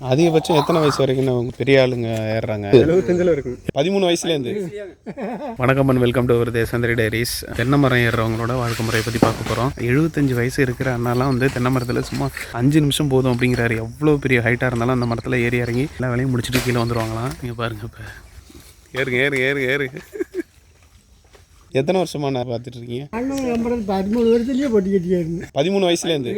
அதிகபட்சம் எத்தனை வயசு வரைக்கும் அவங்க பெரிய ஆளுங்க ஏறுறாங்க? எழுபத்தஞ்சில் இருக்கும். பதிமூணு வயசுலேருந்து. வணக்கம் அண்ட் வெல்கம் டு ஒரு தேசந்திரி டைரிஸ் தென்னை மரம் ஏறுறவங்களோட வாழ்க்கை முறையை பற்றி பார்க்க போகிறோம் எழுபத்தஞ்சு வயசு இருக்கிற அண்ணாலாம் வந்து தென்னை மரத்தில் சும்மா அஞ்சு நிமிஷம் போதும் அப்படிங்கிறாரு. எவ்வளோ பெரிய ஹைட்டாக இருந்தாலும் அந்த மரத்தில் ஏறி இறங்கி எல்லா வேலையும் முடிச்சுட்டு கீழே வந்துருவாங்களாம். நீங்கள் பாருங்க இப்போ. ஏறுங்க ஏறுங்க ஏறுங்க ஏறுங்க. எத்தனை வருஷமா நான் பார்த்துட்டு இருக்கீங்க? பதிமூணு வருஷத்துலேயே பொட்டி கட்டியாருங்க. பதிமூணு வயசுலேருந்து.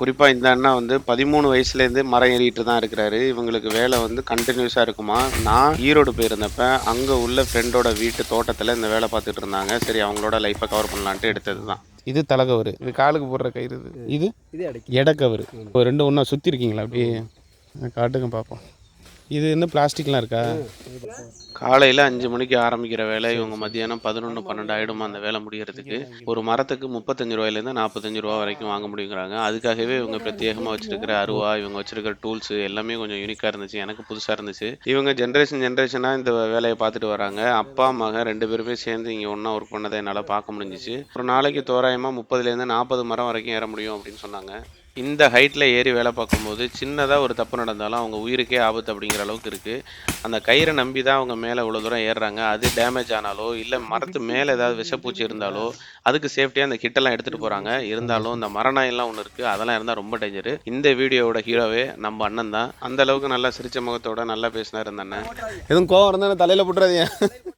குறிப்பாக இந்த அண்ணா வந்து பதிமூணு வயசுலேருந்து மரம் ஏறிட்டு தான் இருக்கிறாரு. இவங்களுக்கு வேலை வந்து கண்டினியூஸாக இருக்குமா? நான் ஈரோடு போயிருந்தப்ப அங்கே உள்ள ஃப்ரெண்டோட வீட்டு தோட்டத்தில் இந்த வேலை பார்த்துட்டு இருந்தாங்க. சரி அவங்களோட லைஃப்பை கவர் பண்ணலான்ட்டு எடுத்தது தான். இது தலைகவர். இது காலுக்கு போடுற கயிறு இது. இது எடக்கவர் இப்போ ரெண்டு ஒன்றா சுற்றி இருக்கீங்களா அப்படியே. காட்டுங்க பார்ப்போம். இது என்ன பிளாஸ்டிக்லாம் இருக்கா? காலையில் அஞ்சு மணிக்கு ஆரம்பிக்கிற வேலை இவங்க மத்தியானம் பதினொன்று பன்னெண்டு ஆகிடுமா அந்த வேலை முடியறதுக்கு. ஒரு மரத்துக்கு முப்பத்தஞ்சு ரூபாயிலேருந்து நாற்பத்தஞ்சு ரூபா வரைக்கும் வாங்க முடியுங்கிறாங்க. அதுக்காகவே இவங்க பிரத்யேகமாக வச்சிருக்கிற அருவா இவங்க வச்சிருக்கிற டூல்ஸ் எல்லாமே கொஞ்சம் யூனிக்காக இருந்துச்சு எனக்கு புதுசாக இருந்துச்சு. இவங்க ஜென்ரேஷன் ஜென்ரேஷனாக இந்த வேலையை பார்த்துட்டு வராங்க. அப்பா மகன் ரெண்டு பேருமே சேர்ந்து இங்கே ஒன்றா ஒர்க் பண்ணதை என்னால் பார்க்க முடிஞ்சிச்சு. ஒரு நாளைக்கு தோராயமாக முப்பதுலேருந்து நாற்பது மரம் வரைக்கும் ஏற முடியும் அப்படின்னு சொன்னாங்க. இந்த ஹைட்டில் ஏறி வேலை பார்க்கும்போது சின்னதாக ஒரு தப்பு நடந்தாலும் அவங்க உயிருக்கே ஆபத்து அப்படிங்கிற அளவுக்கு இருக்குது அந்த கயிறை நம்பி தான் அவங்க மேலே இவ்வளோ தூரம் ஏறுறாங்க. அது டேமேஜ் ஆனாலோ இல்லை மரத்து மேலே ஏதாவது விஷப்பூச்சி இருந்தாலோ அதுக்கு சேஃப்டியாக அந்த கிட்டெல்லாம் எடுத்துகிட்டு போகிறாங்க இருந்தாலும் இந்த மரநாயெல்லாம் ஒன்று இருக்குது அதெல்லாம் இருந்தால் ரொம்ப டேஞ்சரு இந்த வீடியோவோட ஹீரோவே நம்ம அண்ணன் தான். அந்த அளவுக்கு நல்லா சிரிச்ச முகத்தோட நல்லா பேசினார் இருந்த அண்ணன். எதுவும் கோவம் இருந்தால் தலையில் போட்டுறாதீங்க?